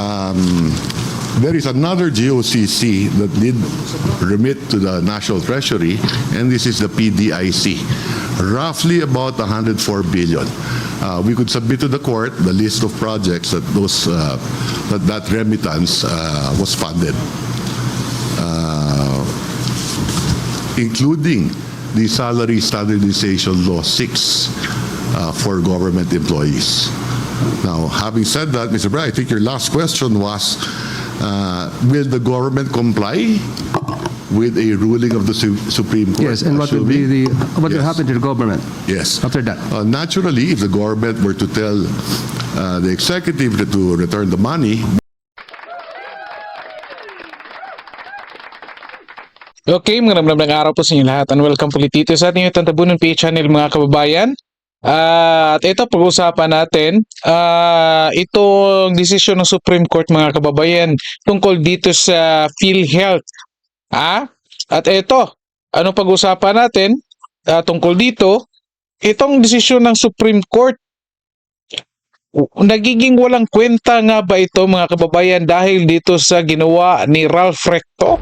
um, there is another GOCC that did remit to the National Treasury, and this is the PDIC, roughly about 104 billion. Uh, we could submit to the court the list of projects that those uh, that that remittance uh, was funded, uh, including the Salary Standardization Law 6 uh, for government employees. Now, having said that, Mr. Bray, I think your last question was, uh, will the government comply with a ruling of the Su- Supreme Court? Yes, and what would be the, what will Yes. happen to the government Yes. after that? Uh, Naturally, if the government were to tell uh, the executive to return the money, Okay, mga namnamang araw po sa inyo lahat and welcome po ulit dito sa ating itong tabunan PH channel mga kababayan. Ah, at ito pag-usapan natin ah itong desisyon ng Supreme Court mga kababayan tungkol dito sa PhilHealth. Ah, at ito, ano pag-usapan natin ah, tungkol dito? Itong desisyon ng Supreme Court nagiging walang kwenta nga ba ito mga kababayan dahil dito sa ginawa ni Ralph Recto?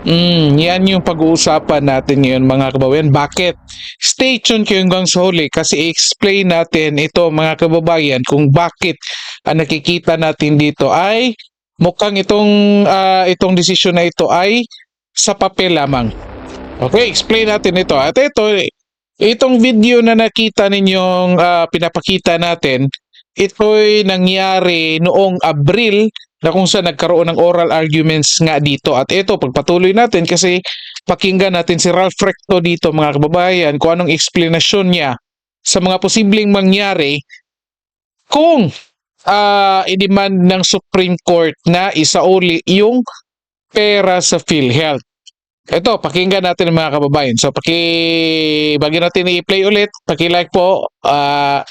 Mm, yan yung pag-uusapan natin ngayon mga kababayan. Bakit? Stay tuned kayo hanggang sa huli kasi i-explain natin ito mga kababayan kung bakit ang nakikita natin dito ay mukhang itong ah, itong desisyon na ito ay sa papel lamang. Okay, explain natin ito. At ito, itong video na nakita ninyong ah, pinapakita natin, ito'y nangyari noong Abril na kung saan nagkaroon ng oral arguments nga dito. At ito, pagpatuloy natin kasi pakinggan natin si Ralph Recto dito mga kababayan kung anong explanation niya sa mga posibleng mangyari kung ah i-demand ng Supreme Court na isauli yung pera sa PhilHealth. Ito, pakinggan natin mga kababayan. So, paki, bago natin i-play ulit, paki-like po, ah,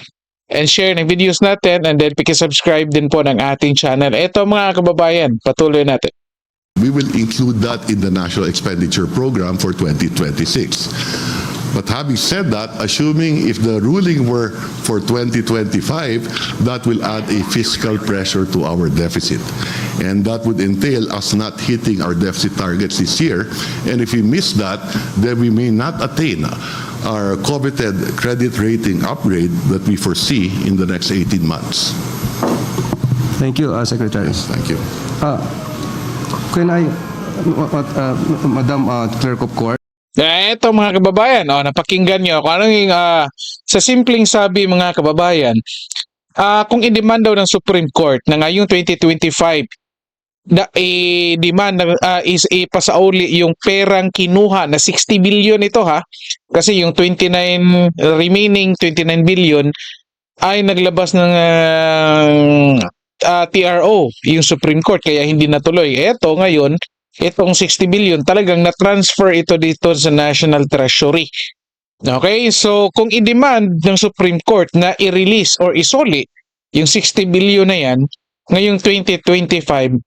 and share ng videos natin and then paki-subscribe din po ng ating channel. Ito mga kababayan, patuloy natin. we will include that in the National Expenditure Program for 2026. But having said that, assuming if the ruling were for 2025, that will add a fiscal pressure to our deficit. And that would entail us not hitting our deficit targets this year. And if we miss that, then we may not attain our coveted credit rating upgrade that we foresee in the next 18 months. Thank you, uh, Secretary. Thank you. Uh, Can I, uh, uh, Madam uh, Clerk of Court, Ito mga kababayan, oh, napakinggan nyo kung anong ah, sa simpleng sabi mga kababayan, ah, kung i-demand daw ng Supreme Court na ngayong 2025 na i-demand ah, is ipasauli yung perang kinuha na 60 billion ito ha kasi yung 29 remaining 29 billion ay naglabas ng ah, ah, TRO yung Supreme Court kaya hindi natuloy. Ito ngayon itong 60 billion talagang na-transfer ito dito sa National Treasury. Okay, so kung i-demand ng Supreme Court na i-release or isoli yung 60 billion na yan ngayong 2025,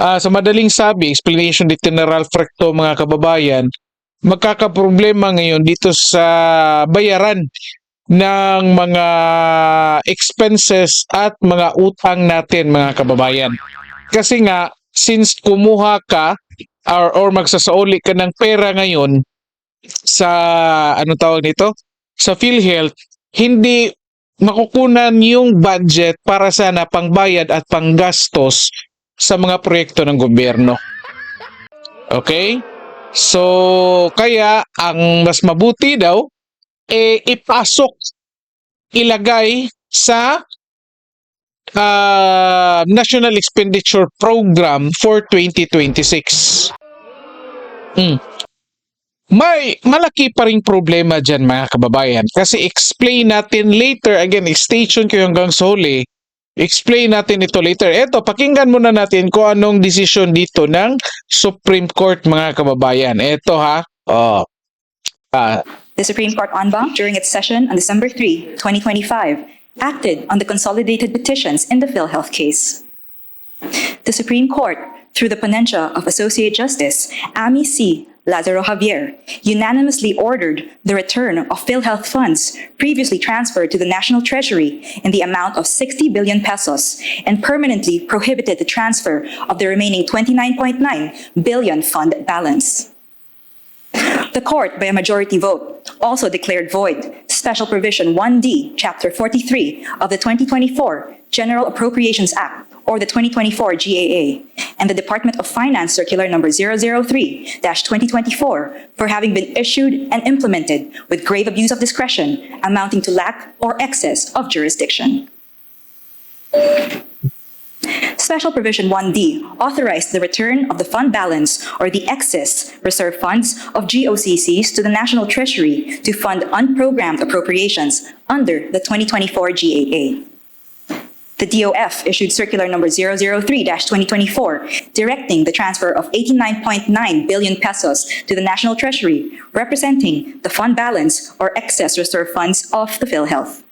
ah sa madaling sabi, explanation dito ni Ralph Recto mga kababayan, magkakaproblema ngayon dito sa bayaran ng mga expenses at mga utang natin mga kababayan. Kasi nga, since kumuha ka or, or magsasauli ka ng pera ngayon sa ano tawag nito sa PhilHealth hindi makukunan yung budget para sana pangbayad at panggastos sa mga proyekto ng gobyerno. Okay? So, kaya ang mas mabuti daw eh ipasok ilagay sa uh, National Expenditure Program for 2026. Mm. May malaki pa ring problema dyan mga kababayan. Kasi explain natin later. Again station kayo hanggang sa explain natin ito later. Eto pakinggan muna natin kung anong desisyon dito ng Supreme Court mga kababayan. Eto ha? Oh. Ah, The Supreme Court en banc, during its session on December 3, 2025, acted on the consolidated petitions in the PhilHealth case. The Supreme Court, through the ponentia of Associate Justice Amy C. Lazaro Javier, unanimously ordered the return of PhilHealth funds previously transferred to the National Treasury in the amount of 60 billion pesos and permanently prohibited the transfer of the remaining 29.9 billion fund balance. The court, by a majority vote, also declared void Special Provision 1D, Chapter 43 of the 2024 General Appropriations Act, or the 2024 GAA, and the Department of Finance Circular Number 003-2024 for having been issued and implemented with grave abuse of discretion amounting to lack or excess of jurisdiction. Special Provision 1D authorized the return of the fund balance or the excess reserve funds of GOCCs to the National Treasury to fund unprogrammed appropriations under the 2024 GAA. The DOF issued Circular Number 003-2024, directing the transfer of 89.9 billion pesos to the National Treasury, representing the fund balance or excess reserve funds of the PhilHealth.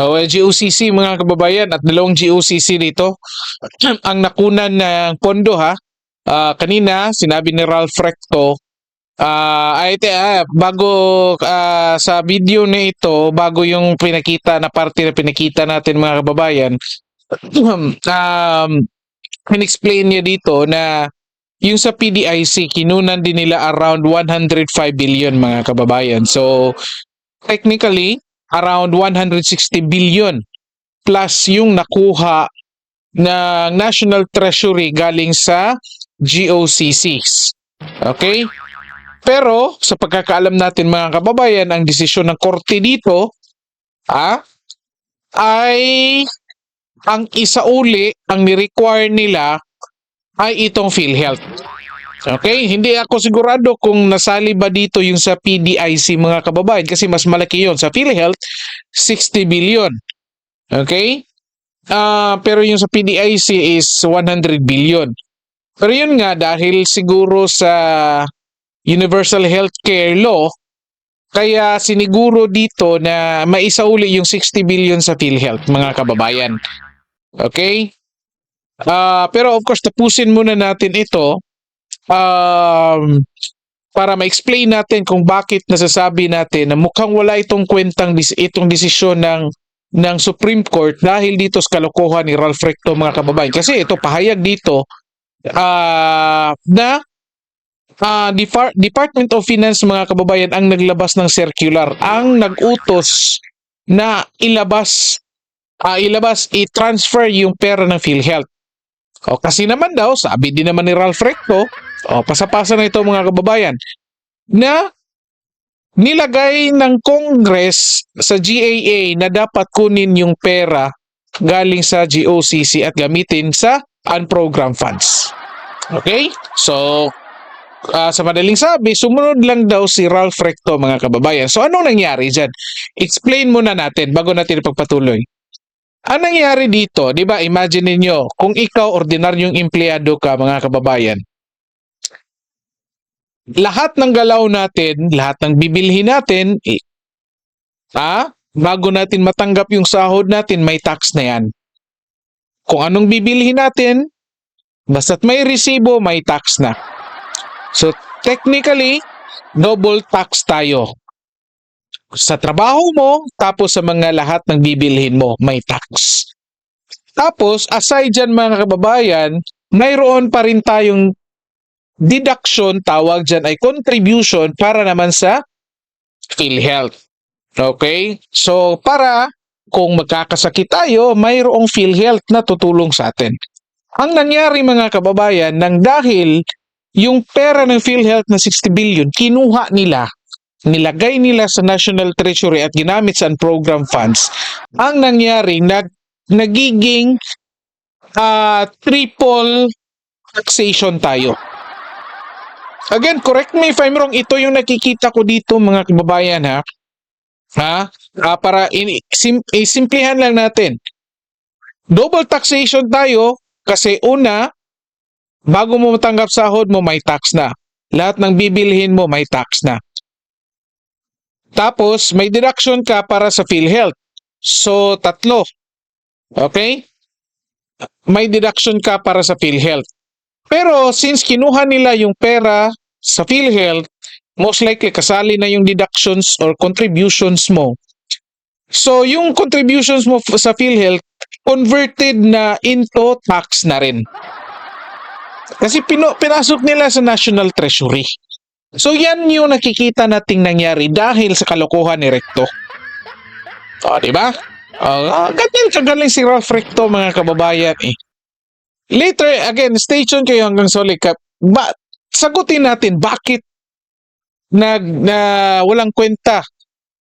O eh, GOCC mga kababayan at dalawang GOCC dito ang nakunan ng pondo ha. Ah, kanina sinabi ni Ralph Recto ah ay te, ah, bago ah, sa video na ito bago yung pinakita na parte na pinakita natin mga kababayan um in-explain niya dito na yung sa PDIC kinunan din nila around 105 billion mga kababayan. So technically around 160 billion plus yung nakuha ng National Treasury galing sa GOCCs. Okay? Pero sa pagkakaalam natin mga kababayan, ang desisyon ng korte dito ah, ay ang isa uli ang ni-require nila ay itong PhilHealth. Okay, hindi ako sigurado kung nasali ba dito yung sa PDIC mga kababayan kasi mas malaki yon sa PhilHealth 60 billion. Okay? Ah, pero yung sa PDIC is 100 billion. Pero yun nga dahil siguro sa Universal Healthcare Law kaya siniguro dito na maisauli yung 60 billion sa PhilHealth mga kababayan. Okay? Ah, pero of course tapusin muna natin ito um, para ma-explain natin kung bakit nasasabi natin na mukhang wala itong kwentang itong desisyon ng ng Supreme Court dahil dito sa kalokohan ni Ralph Recto mga kababayan. Kasi ito pahayag dito ah, na ah, Depar- Department of Finance mga kababayan ang naglabas ng circular, ang nag-utos na ilabas ah, ilabas i-transfer yung pera ng PhilHealth. O kasi naman daw, sabi din naman ni Ralph Recto, o pasapasa na ito mga kababayan, na nilagay ng Congress sa GAA na dapat kunin yung pera galing sa GOCC at gamitin sa unprogrammed funds. Okay? So, ah, sa madaling sabi, sumunod lang daw si Ralph Recto mga kababayan. So, anong nangyari dyan? Explain muna natin bago natin ipagpatuloy. Ang nangyari dito, di ba, imagine ninyo, kung ikaw ordinaryong empleyado ka, mga kababayan, lahat ng galaw natin, lahat ng bibilhin natin, eh, ha, bago natin matanggap yung sahod natin, may tax na yan. Kung anong bibilhin natin, basta't may resibo, may tax na. So, technically, double tax tayo sa trabaho mo, tapos sa mga lahat ng bibilhin mo, may tax. Tapos, aside dyan mga kababayan, mayroon pa rin tayong deduction, tawag dyan ay contribution para naman sa PhilHealth. Okay? So, para kung magkakasakit tayo, mayroong PhilHealth na tutulong sa atin. Ang nangyari mga kababayan, nang dahil yung pera ng PhilHealth na 60 billion, kinuha nila nilagay nila sa National Treasury at ginamit sa program funds, ang nangyari, nag, nagiging ah, triple taxation tayo. Again, correct me if I'm wrong, ito yung nakikita ko dito mga kababayan ha. Ha? Ah, para in, sim, lang natin. Double taxation tayo kasi una, bago mo matanggap sahod mo, may tax na. Lahat ng bibilhin mo, may tax na. Tapos, may deduction ka para sa PhilHealth. So, tatlo. Okay? May deduction ka para sa PhilHealth. Pero, since kinuha nila yung pera sa PhilHealth, most likely kasali na yung deductions or contributions mo. So, yung contributions mo sa PhilHealth, converted na into tax na rin. Kasi pino, pinasok nila sa National Treasury. So, yan yung nakikita nating nangyari dahil sa kalokohan ni Recto. O, di ba? Uh, ganyan kagaling si Ralph Recto, mga kababayan eh. Later, again, stay tuned kayo hanggang uli. Ka- Ba, sagutin natin bakit nag na walang kwenta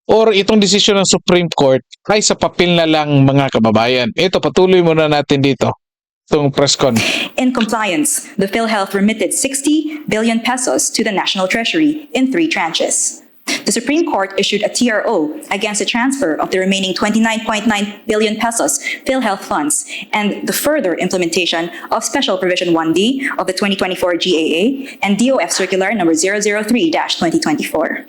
or itong desisyon ng Supreme Court ay sa papel na lang mga kababayan. Ito, patuloy muna natin dito. Itong. In compliance, the PhilHealth remitted 60 billion pesos to the National Treasury in three tranches. The Supreme Court issued a TRO against the transfer of the remaining 29.9 billion pesos PhilHealth funds and the further implementation of Special Provision 1D of the 2024 GAA and DOF Circular Number 003-2024.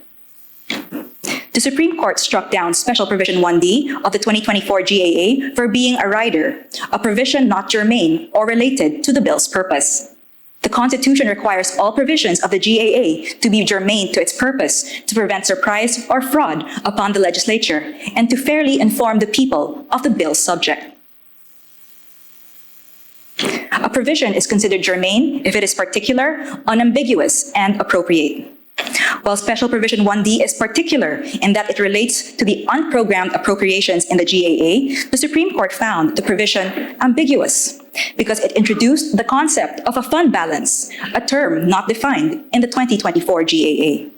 The Supreme Court struck down Special Provision 1D of the 2024 GAA for being a rider, a provision not germane or related to the bill's purpose. The Constitution requires all provisions of the GAA to be germane to its purpose to prevent surprise or fraud upon the legislature and to fairly inform the people of the bill's subject. A provision is considered germane if it is particular, unambiguous, and appropriate. While Special Provision 1D is particular in that it relates to the unprogrammed appropriations in the GAA, the Supreme Court found the provision ambiguous because it introduced the concept of a fund balance, a term not defined in the 2024 GAA.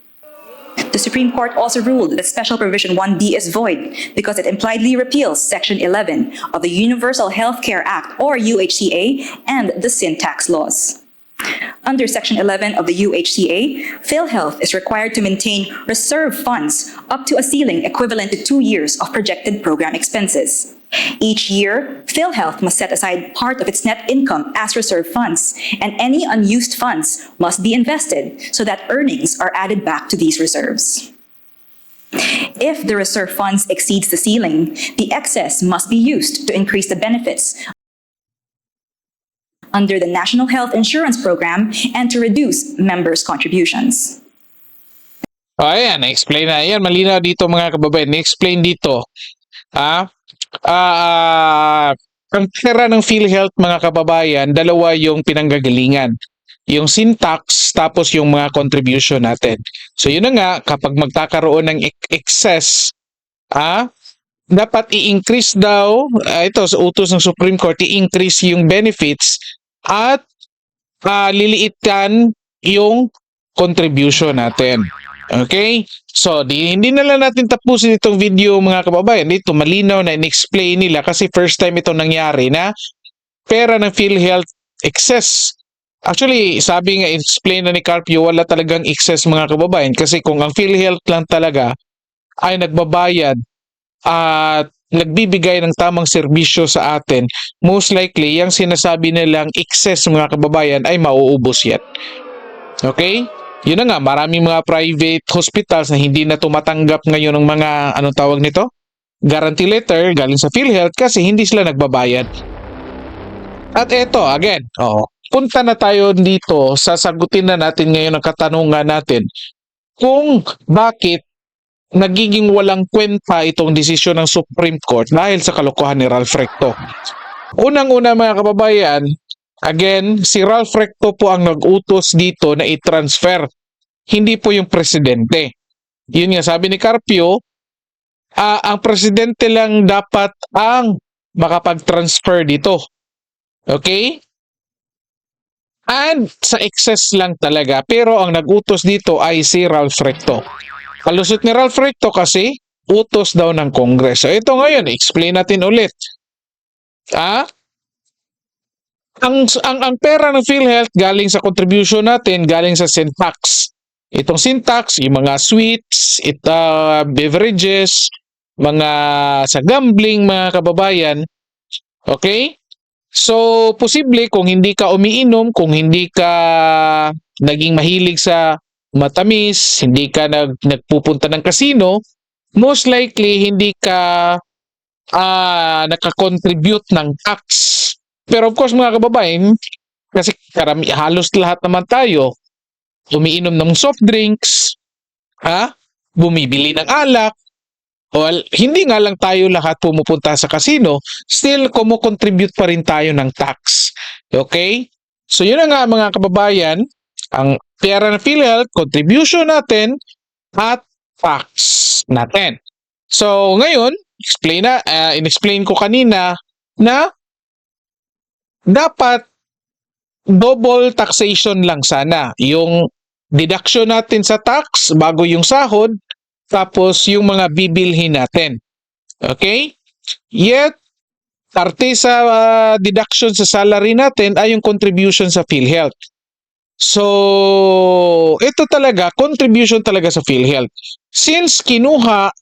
The Supreme Court also ruled that Special Provision 1D is void because it impliedly repeals Section 11 of the Universal Health Care Act, or UHCA, and the sin tax laws. Under Section 11 of the UHCA, PhilHealth is required to maintain reserve funds up to a ceiling equivalent to two years of projected program expenses. Each year, PhilHealth must set aside part of its net income as reserve funds, and any unused funds must be invested so that earnings are added back to these reserves. If the reserve funds exceeds the ceiling, the excess must be used to increase the benefits under the National Health Insurance Program and to reduce members' contributions. O, ayan, na-explain na. Ayan, malinaw dito mga kababayan. Na-explain dito. Ha? Ah, ang pera ng PhilHealth mga kababayan, dalawa yung pinanggagalingan. Yung syntax, tapos yung mga contribution natin. So yun na nga, kapag magkakaroon ng ex- excess, ah, dapat i-increase daw, ah, ito sa utos ng Supreme Court, i-increase yung benefits at ah, liliitan yung contribution natin. Okay? So, di, hindi na lang natin tapusin itong video mga kababayan. Dito, malinaw na in-explain nila kasi first time ito nangyari na pera ng PhilHealth excess. Actually, sabi nga, explain na ni Carpio, wala talagang excess mga kababayan kasi kung ang PhilHealth lang talaga ay nagbabayad at nagbibigay ng tamang serbisyo sa atin, most likely, yung sinasabi nilang excess mga kababayan ay mauubos yan. Okay? Yun na nga, maraming mga private hospitals na hindi na tumatanggap ngayon ng mga, anong tawag nito? Guarantee letter galing sa PhilHealth kasi hindi sila nagbabayad. At eto, again, oh, punta na tayo dito, sasagutin na natin ngayon ang katanungan natin kung bakit nagiging walang kwenta itong desisyon ng Supreme Court dahil sa kalokohan ni Ralph Recto. Unang-una mga kababayan, again, si Ralph Recto po ang nag-utos dito na i-transfer, hindi po yung presidente. Yun nga, sabi ni Carpio, ah, ang presidente lang dapat ang makapag-transfer dito. Okay? And sa excess lang talaga. Pero ang nag-utos dito ay si Ralph Recto. Kalusot ni Ralph Recto kasi utos daw ng Kongreso. Ito ngayon, explain natin ulit. Ah? Ang, ang, ang pera ng PhilHealth galing sa contribution natin, galing sa syntax. Itong syntax, yung mga sweets, ita, beverages, mga sa gambling, mga kababayan. Okay? So, posible kung hindi ka umiinom, kung hindi ka naging mahilig sa matamis, hindi ka nag, nagpupunta ng casino, most likely hindi ka ah nakakontribute ng tax. Pero of course mga kababayan, kasi karami, halos lahat naman tayo umiinom ng soft drinks, ha? Bumibili ng alak, Well, hindi nga lang tayo lahat pumupunta sa casino, still kumukontribute pa rin tayo ng tax. Okay? So yun na nga mga kababayan, ang pera ng PhilHealth, contribution natin at tax natin. So ngayon, explain na, uh, in-explain ko kanina na dapat double taxation lang sana. Yung deduction natin sa tax bago yung sahod, tapos yung mga bibilhin natin. Okay? Yet, parte sa uh, deduction sa salary natin ay yung contribution sa PhilHealth. So, ito talaga, contribution talaga sa PhilHealth. Since kinuha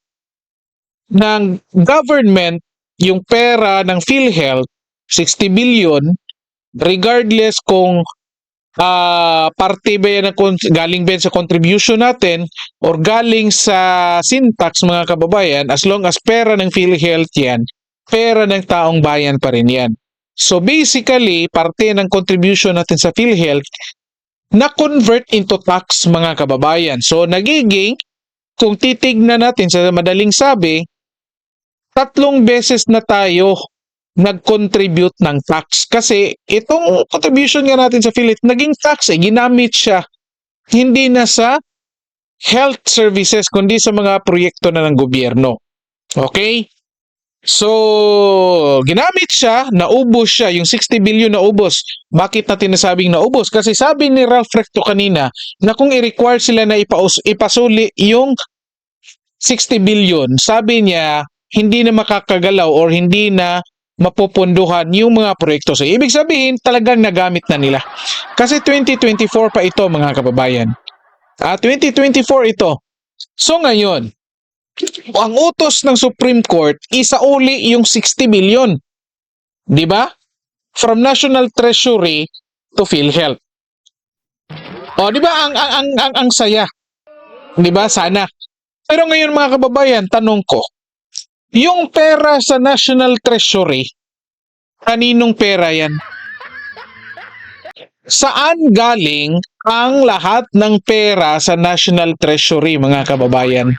ng government yung pera ng PhilHealth, 60 billion, regardless kung ah parte ba yan ng galing ba sa contribution natin or galing sa syntax mga kababayan, as long as pera ng PhilHealth yan, pera ng taong bayan pa rin yan. So basically, parte ng contribution natin sa PhilHealth na convert into tax mga kababayan. So nagiging, kung titignan natin sa madaling sabi, tatlong beses na tayo nag-contribute ng tax. Kasi itong contribution nga natin sa Philip, naging tax eh, ginamit siya. Hindi na sa health services, kundi sa mga proyekto na ng gobyerno. Okay? So, ginamit siya, naubos siya, yung 60 billion naubos. Bakit natin nasabing naubos? Kasi sabi ni Ralph Recto kanina na kung i-require sila na ipaus ipasuli yung 60 billion, sabi niya, hindi na makakagalaw or hindi na mapupunduhan yung mga proyekto. So, ibig sabihin, talagang nagamit na nila. Kasi 2024 pa ito, mga kababayan. Ah, 2024 ito. So, ngayon, ang utos ng Supreme Court, isauli yung 60 billion. Di ba? From National Treasury to PhilHealth. O, di ba? Ang, ang, ang, ang, saya. Di ba? Sana. Pero ngayon, mga kababayan, tanong ko, yung pera sa National Treasury, kaninong pera yan? Saan galing ang lahat ng pera sa National Treasury, mga kababayan?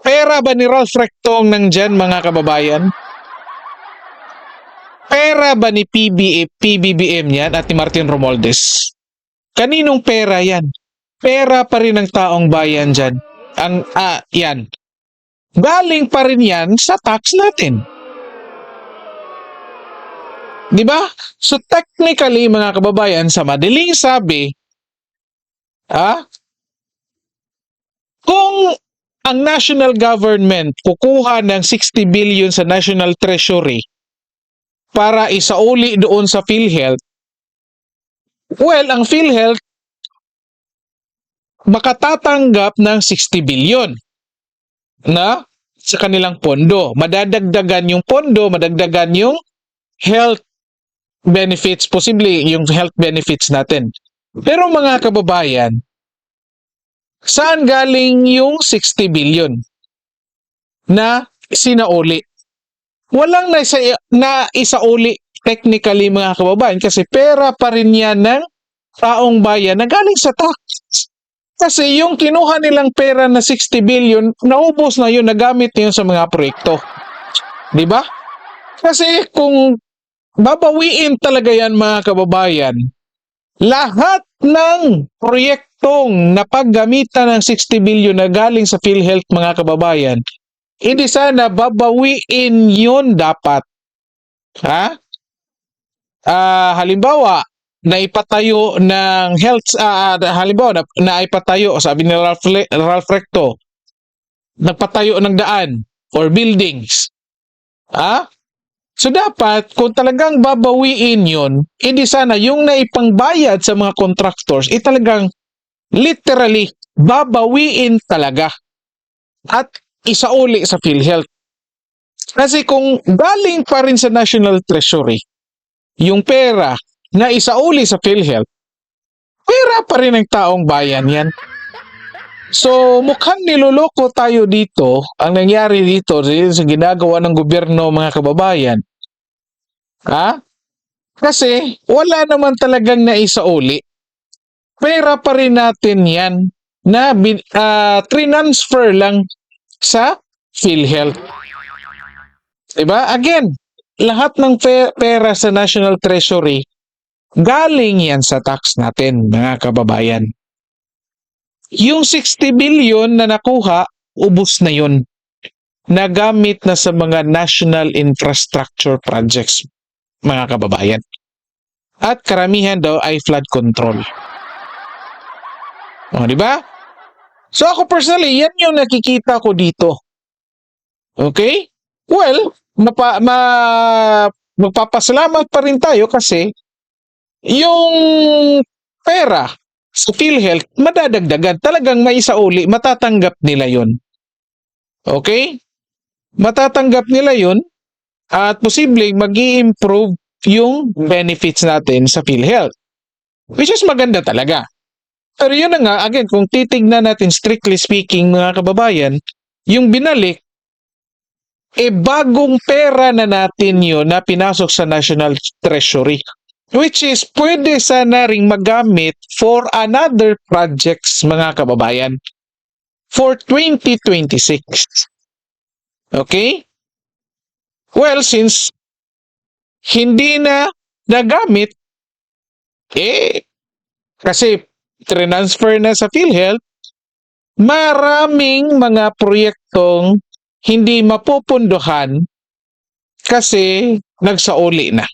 Pera ba ni Ralph Rectong nandyan, mga kababayan? Pera ba ni PBA, PBBM yan at ni Martin Romualdez? Kaninong pera yan? Pera pa rin ng taong bayan dyan. Ang, ah, yan galing pa rin yan sa tax natin. Di ba? So technically, mga kababayan, sa madaling sabi, ah, kung ang national government kukuha ng 60 billion sa national treasury para isauli doon sa PhilHealth, well, ang PhilHealth makatatanggap ng 60 billion na sa kanilang pondo. Madadagdagan yung pondo, madagdagan yung health benefits, posible yung health benefits natin. Pero mga kababayan, saan galing yung 60 billion na sinauli? Walang na, isa, technically mga kababayan kasi pera pa rin yan ng taong bayan na galing sa tax. Kasi yung kinuha nilang pera na 60 billion, naubos na yun, nagamit na yun sa mga proyekto. Ba? Kasi kung babawiin talaga yan mga kababayan, lahat ng proyektong napaggamitan ng 60 billion na galing sa PhilHealth mga kababayan, hindi sana babawiin yun dapat. Ha? Ah, halimbawa, na ipatayo ng health uh, halimbawa na, na ipatayo sabi ni Ralph, Ralph Recto nagpatayo ng daan or buildings ah so dapat kung talagang babawiin yon hindi sana yung naipangbayad sa mga contractors eh talagang literally babawiin talaga at isauli sa PhilHealth kasi kung galing pa rin sa National Treasury yung pera na isauli sa PhilHealth, pera pa rin ng taong bayan yan. So, mukhang niloloko tayo dito, ang nangyari dito sa ginagawa ng gobyerno mga kababayan. Ha? Kasi wala naman talagang naisauli. Pera pa rin natin yan na bin, ah, transfer lang sa PhilHealth. Diba? Again, lahat ng pe- pera sa National Treasury, galing yan sa tax natin, mga kababayan. Yung 60 billion na nakuha, ubus na yun. Nagamit na sa mga national infrastructure projects, mga kababayan. At karamihan daw ay flood control. O, di ba? So ako personally, yan yung nakikita ko dito. Okay? Well, mapa, ma, magpapasalamat pa rin tayo kasi yung pera sa PhilHealth, madadagdagan. Talagang may isauli, matatanggap nila yon. Okay? Matatanggap nila yon at posibleng mag improve yung benefits natin sa PhilHealth. Which is maganda talaga. Pero yun na nga, again, kung titignan natin strictly speaking mga kababayan, yung binalik, eh bagong pera na natin yun na pinasok sa National Treasury. Which is pwede sana ring magamit for another projects mga kababayan for 2026. Okay? Well, since hindi na nagamit, eh, kasi transfer na sa PhilHealth, maraming mga proyektong hindi mapupunduhan kasi nagsauli na.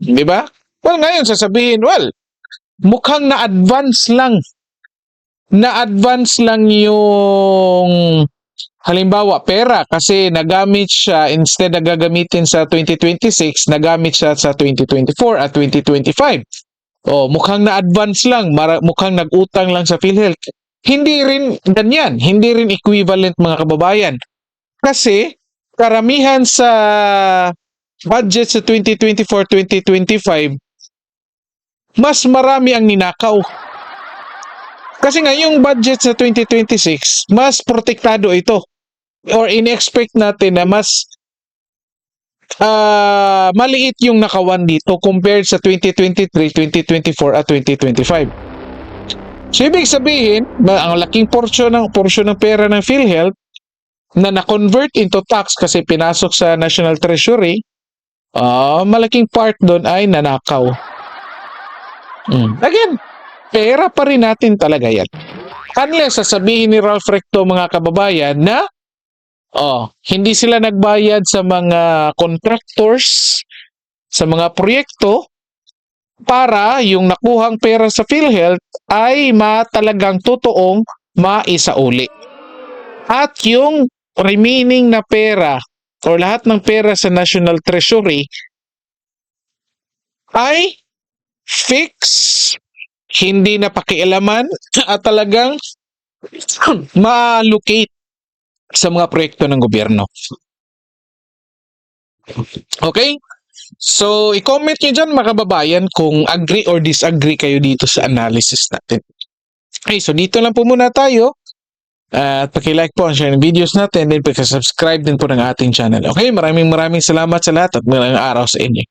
Di ba? Well, ngayon sasabihin, well, mukhang na-advance lang. Na-advance lang yung halimbawa pera kasi nagamit siya instead na gagamitin sa 2026, nagamit siya sa 2024 at 2025. Oh, mukhang na-advance lang, mara- mukhang nag-utang lang sa PhilHealth. Hindi rin ganyan, hindi rin equivalent mga kababayan. Kasi karamihan sa budget sa 2024-2025 mas marami ang ninakaw. Kasi nga yung budget sa 2026 mas protektado ito or in-expect natin na mas ah, maliit yung nakawan dito compared sa 2023, 2024 at 2025. So ibig sabihin, ang laking porsyon ng porsyon ng pera ng PhilHealth na na-convert into tax kasi pinasok sa National Treasury, ah malaking part doon ay nanakaw. Mm. Again, pera pa rin natin talaga yan. Unless sasabihin ni Ralph Recto mga kababayan na oh, hindi sila nagbayad sa mga contractors, sa mga proyekto, para yung nakuhang pera sa PhilHealth ay matalagang totoong maisauli. At yung remaining na pera or lahat ng pera sa National Treasury ay fix, hindi na pakialaman at talagang ma-allocate sa mga proyekto ng gobyerno. Okay? So, i-comment nyo dyan mga kababayan kung agree or disagree kayo dito sa analysis natin. Okay, so dito lang po muna tayo. At paki-like po ang share ng videos natin. Then paki-subscribe din po ng ating channel. Okay, maraming maraming salamat sa lahat at magandang araw sa inyo.